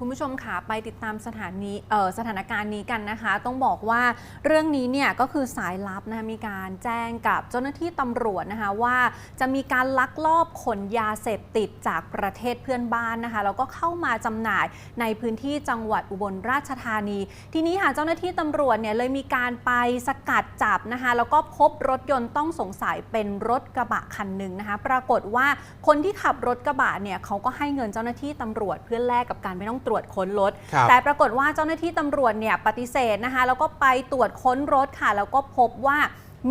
คุณผู้ชมค่ะไปติดตามสถานีสถานการณ์นี้กันนะคะ ต้องบอกว่าเรื่องนี้เนี่ยก็คือสายลับนะคะมีการแจ้งกับเจ้าหน้าที่ตำรวจนะคะว่าจะมีการลักลอบขนยาเสพติดจากประเทศเพื่อนบ้านนะคะแล้วก็เข้ามาจำหน่ายในพื้นที่จังหวัดอุบลราชธานี ทีนี้ค่ะเจ้าหน้าที่ตำรวจเนี่ยเลยมีการไปสกัดจับนะคะแล้วก็พบรถยนต์ต้องสงสัยเป็นรถกระบะคันหนึ่งนะคะปรากฏว่าคนที่ขับรถกระบะเนี่ยเขาก็ให้เงินเจ้าหน้าที่ตำรวจเพื่อแลกกับการไม่ต้องตรวจค้นรถครับแต่ปรากฏว่าเจ้าหน้าที่ตำรวจเนี่ยปฏิเสธนะคะ แล้วก็ไปตรวจค้นรถค่ะ แล้วก็พบว่า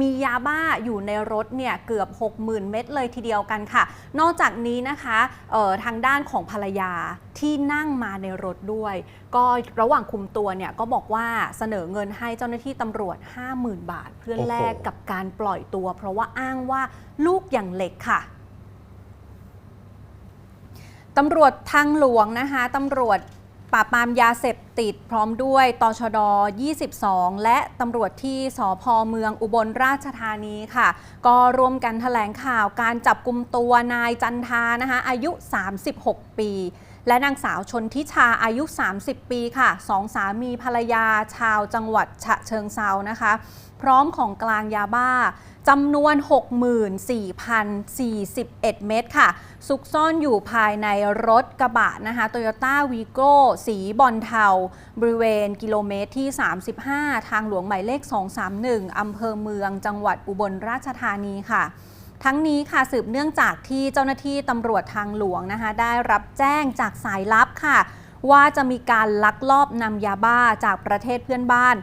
มียาบ้าอยู่ในรถเนี่ยเกือบ 60,000 เม็ดเลยทีเดียวกันค่ะ นอกจากนี้นะคะเอ่อทางด้านของภรรยาที่นั่งมาในรถด้วย ก็ระหว่างคุมตัวเนี่ยก็บอกว่าเสนอเงินให้เจ้าหน้าที่ตำรวจ 50,000 บาท เพื่อโอ้โหแลกกับการปล่อยตัว เพราะว่าอ้างว่าลูกอย่างเล็กค่ะ ตำรวจทางหลวงนะคะตำรวจปราบปรามยาเสพติดพร้อมด้วยตชด 22 และตำรวจที่สพเมืองอุบลราชธานีค่ะ ก็ร่วมกันแถลงข่าวการจับกลุ่มตัวนายจันทานะคะอายุ 36 ปี และนางสาวชนทิชาอายุ 30 ปีค่ะสองสามีภรรยาชาวจังหวัดฉะเชิงเซานะคะ พร้อมของกลางยาบ้าจำนวน 64,041 เม็ดค่ะ ซุกซ่อนอยู่ภายในรถกระบะนะคะ Toyota v i g o สีบอลเทา บริเวณกิโลเมตรที่ 35 ทางหลวงหมายเลข 231 อำเภอเมืองจังหวัดอุบลราชธานีค่ะ ทั้งนี้ค่ะสืบเนื่องจากที่เจ้าหน้าที่ตำรวจทางหลวงนะคะ ได้รับแจ้งจากสายลับค่ะ ว่าจะมีการลักลอบนำยาบ้าจากประเทศเพื่อนบ้าน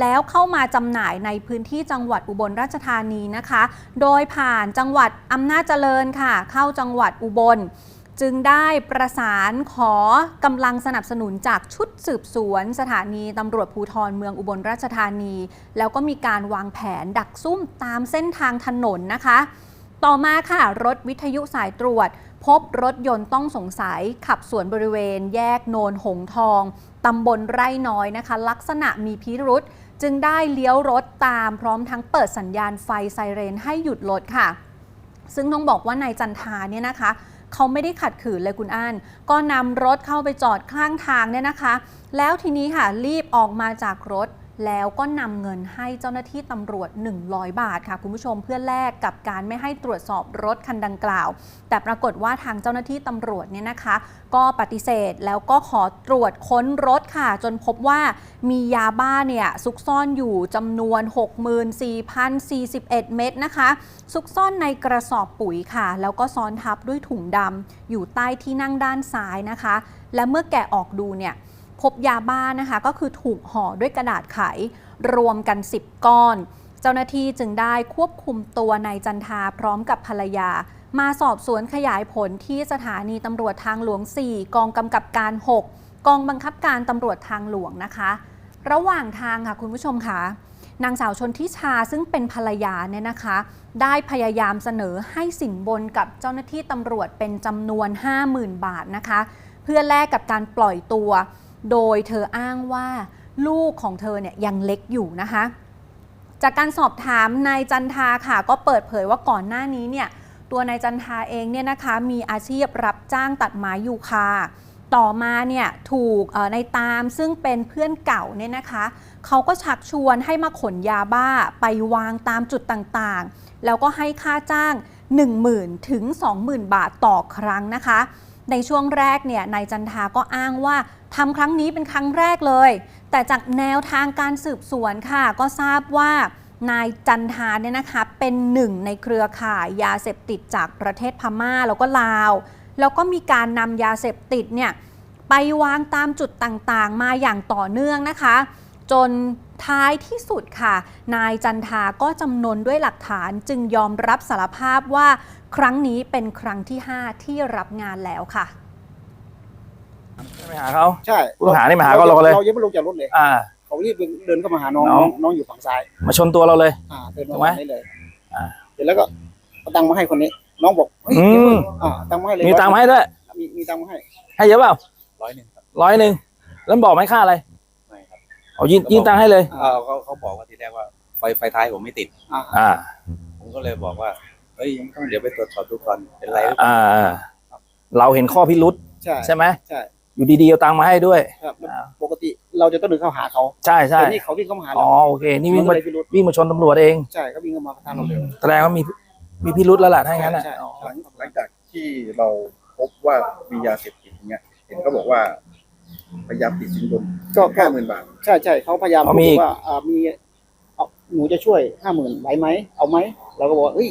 แล้วเข้ามาจำหน่ายในพื้นที่จังหวัดอุบลราชธานีนะคะ โดยผ่านจังหวัดอำนาจเจริญค่ะ เข้าจังหวัดอุบลจึงได้ประสานขอกำลังสนับสนุนจากชุดสืบสวน สถานีตำรวจภูธรเมืองอุบลราชธานี แล้วก็มีการวางแผนดักซุ่มตามเส้นทางถนนนะคะ ต่อมาค่ะ รถวิทยุสายตรวจ พบรถยนต์ต้องสงสัย ขับสวนบริเวณ แยกโนนหงทองตำบลไร่น้อยนะคะ ลักษณะมีพิรุษจึงได้เลี้ยวรถตามพร้อมทั้งเปิดสัญญาณไฟไซเรนให้หยุดรถค่ะ ซึ่งต้องบอกว่านายจันทาเนี่ยนะคะเขาไม่ได้ขัดขืนเลยคุณอันก็นำรถเข้าไปจอดข้างทางเนี่ยนะคะ แล้วทีนี้ค่ะรีบออกมาจากรถ แล้วก็นำเงินให้เจ้าหน้าที่ตำรวจ 100 บาทค่ะคุณผู้ชมเพื่อแลกกับการไม่ให้ตรวจสอบรถคันดังกล่าว แต่ปรากฏว่าทางเจ้าหน้าที่ตำรวจเนี่ยนะคะ ก็ปฏิเสธแล้วก็ขอตรวจค้นรถค่ะ จนพบว่ามียาบ้าเนี่ยซุกซ่อนอยู่จำนวน 64,041 เม็ดนะคะ ซุกซ่อนในกระสอบปุ๋ยค่ะ แล้วก็ซ้อนทับด้วยถุงดำอยู่ใต้ที่นั่งด้านซ้ายนะคะ และเมื่อแกะออกดูเนี่ย พบยาบ้านะคะ ก็คือถูกห่อด้วยกระดาษไขรวมกัน 10 ก้อน เจ้าหน้าที่จึงได้ควบคุมตัวนายจันทาพร้อมกับภรรยา มาสอบสวนขยายผลที่สถานีตำรวจทางหลวง 4 กองกำกับการ 6 กองบังคับการตำรวจทางหลวงนะคะ ระหว่างทางค่ะคุณผู้ชมค่ะนางสาวชนทิชาซึ่งเป็นภรรยาเนี่ยนะคะ ได้พยายามเสนอให้สินบนกับเจ้าหน้าที่ตำรวจเป็นจำนวน 50,000 บาทนะคะ เพื่อแลกกับการปล่อยตัว โดยเธออ้างว่าลูกของเธอเนี่ยยังเล็กอยู่นะคะ จากการสอบถามนายจันทาค่ะ ก็เปิดเผยว่าก่อนหน้านี้เนี่ยตัวนายจันทาเองเนี่ยนะคะมีอาชีพรับจ้างตัดไม้ยูคาต่อมาเนี่ยถูกในตามซึ่งเป็นเพื่อนเก่าเนี่ยนะคะเขาก็ชักชวนให้มาขนยาบ้าไปวางตามจุดต่างๆ แล้วก็ให้ค่าจ้าง 10,000ถึง20,000 บาทต่อครั้งนะคะ ในช่วงแรกเนี่ยนายจันทาก็อ้างว่า ทำครั้งนี้เป็นครั้งแรกเลย แต่จากแนวทางการสืบสวนค่ะ ก็ทราบว่านายจันทาเนี่ยนะคะเป็นหนึ่งในเครือข่ายยาเสพติดจากประเทศพม่าแล้วก็ลาว แล้วก็มีการนำยาเสพติดเนี่ยไปวางตามจุดต่างๆ มาอย่างต่อเนื่องนะคะ จนท้ายที่สุดค่ะ นายจันทาก็จำนนด้วยหลักฐานจึงยอมรับสารภาพว่าครั้งนี้เป็นครั้งที่ 5 ที่รับงานแล้วค่ะ ไปหาเขาใช่ผู้ต้องหานี่มาหาเราเลย เรายังไม่ลงจากรถเลย อ่า เขารีบเดินเข้ามาหาน้องน้อง น้องอยู่ฝั่งซ้าย มาชนตัวเราเลย อ่าเดินถูมากไหมได้เลยอ่าเสร็จแล้วก็เอาตังค์มาให้คนนี้ น้องบอกเฮ้ยอืมเดี๋ยวเพิ่งอ่าตังค์มาให้เลยมีตังค์มาให้ด้วยมีมีตังค์มาให้ ให้เยอะเปล่าร้อยหนึ่งครับร้อยหนึ่งแล้วบอกไหมค่าอะไรไม่ครับเอายินยินตังค์ให้เลยเออเขาเขาบอกว่าทีแรกว่าไฟไฟท้ายผมไม่ติดอ่าอ่า ผมก็เลยบอกว่าเฮ้ยยังต้องเดี๋ยวไปตรวจสอบดูก่อนเป็นไรหรือเปล่าอ่าอ่า เราเห็นข้อพิรุษใช่ใช่ไหมใช่ อยู่ดีๆเอาตังค์มาให้ด้วย ครับอ่า ปกติเราจะต้องเดินเข้าหาเขาใช่ใช่แต่นี่เขาวิ่งเข้ามาหาอ๋เรา อโอเค นี่วิ่งมัมาเลยพิรุษวิ่งมาชนตำรวจเองใช่เขาวิ่งเข้ามาทางเราเลย แสดงว่ามีมีพิรุธแล้วล่ะถ้าอย่างนั้นอะใช่อ๋อใช่หลังจากที่เราพบว่ามียาเสพติดอย่างเงี้ย เห็นเขาบอกว่าพยายามติดสินบนก็ก็ ห้าหมื่นบาท ใช่ใช่เขาพยายามพูดว่าอ่ามีเอาหนูจะช่วยห้าหมื่นไหวไหมเอาไหมเราก็บอกว่าเอ้ย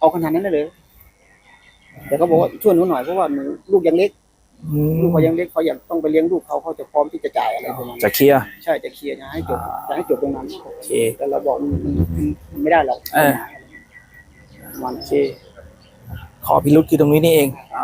เอาขนาดนั้นได้เลยแต่เขาบอกว่าช่วยหนูหน่อยเพราะว่าหนูลูกยังเล็กอืม ลูกเขายังเล็กเขาอยากต้องไปเลี้ยงลูกเขาเขาจะพร้อมที่จะจ่ายอะไรประมาณนั้นจะเคลียร์ ใช่จะเคลียร์จะให้จบอ่าจะให้จบตรงนั้นโอเค แต่เราบอกมันมันมันไม่ได้หรอกเออมันโอเค ขอพิรุธคือตรงนี้นี่เองค